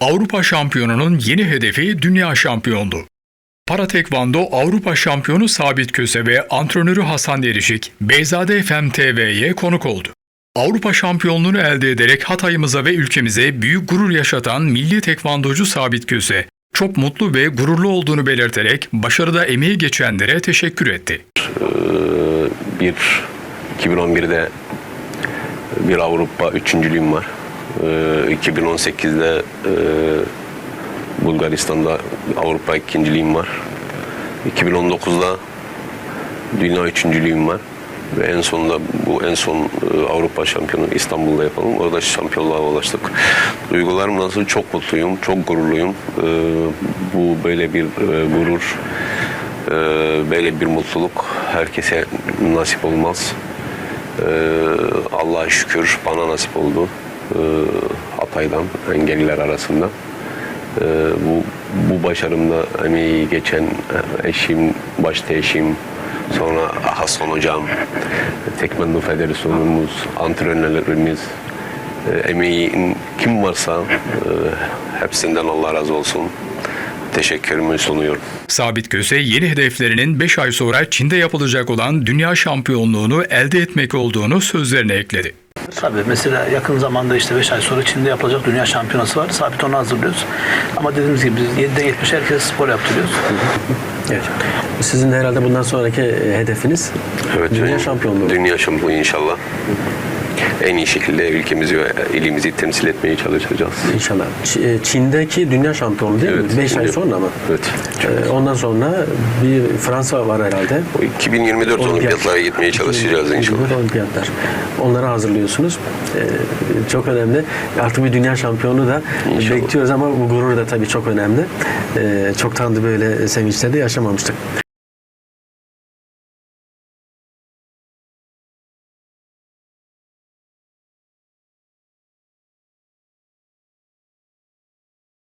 Avrupa şampiyonunun yeni hedefi dünya şampiyonluğu. Para Tekvando Avrupa şampiyonu Sabit Köse ve antrenörü Hasan Derişik, Beyzade FM TV'ye konuk oldu. Avrupa şampiyonluğunu elde ederek Hatay'ımıza ve ülkemize büyük gurur yaşatan milli tekvandocu Sabit Köse, çok mutlu ve gururlu olduğunu belirterek başarıda emeği geçenlere teşekkür etti. bir 2011'de bir Avrupa üçüncülüğüm var. Ee, 2018'de e, Bulgaristan'da Avrupa ikinciliğim var. 2019'da dünya üçüncülüğüm var. Ve en sonunda bu en son e, Avrupa şampiyonu İstanbul'da yapalım. Orada şampiyonluğa ulaştık. Duygularım nasıl? Çok mutluyum, çok gururluyum. Ee, bu böyle bir e, gurur, e, böyle bir mutluluk herkese nasip olmaz. Ee, Allah'a şükür bana nasip oldu. Ee, Hatay'dan, engelliler arasında. Ee, bu, bu başarımda emeği geçen e, eşim, başta eşim, sonra Hasan Hocam, Tekmendo Federasyonumuz, antrenörlerimiz, e, emeğin kim varsa e, hepsinden Allah razı olsun. Teşekkürümü sunuyorum. Sabit Köse yeni hedeflerinin 5 ay sonra Çin'de yapılacak olan dünya şampiyonluğunu elde etmek olduğunu sözlerine ekledi. Tabii mesela yakın zamanda işte 5 ay sonra Çin'de yapılacak dünya şampiyonası var. Sabit onu hazırlıyoruz. Ama dediğimiz gibi biz 7'den 70 herkes spor yaptırıyoruz. Evet. Sizin de herhalde bundan sonraki e, hedefiniz Evet, dünya şampiyonluğu. Dünya şampiyonu inşallah. En iyi şekilde ülkemizi ve ilimizi temsil etmeye çalışacağız. İnşallah. Ç- e, Çin'deki dünya şampiyonluğu değil mi? 5 ay Çin'de- sonra mı? Evet. E, Ondan sonra bir Fransa var herhalde. O 2024 Olimpiyat. olimpiyatlara gitmeye çalışacağız inşallah. 2024 Olimpiyatlar. Onları hazırlıyorsunuz. E, çok önemli. Artık bir dünya şampiyonu da İnşallah. bekliyoruz ama bu gurur da tabii çok önemli. E, çoktan da böyle sevinçlerde yaşamamıştık.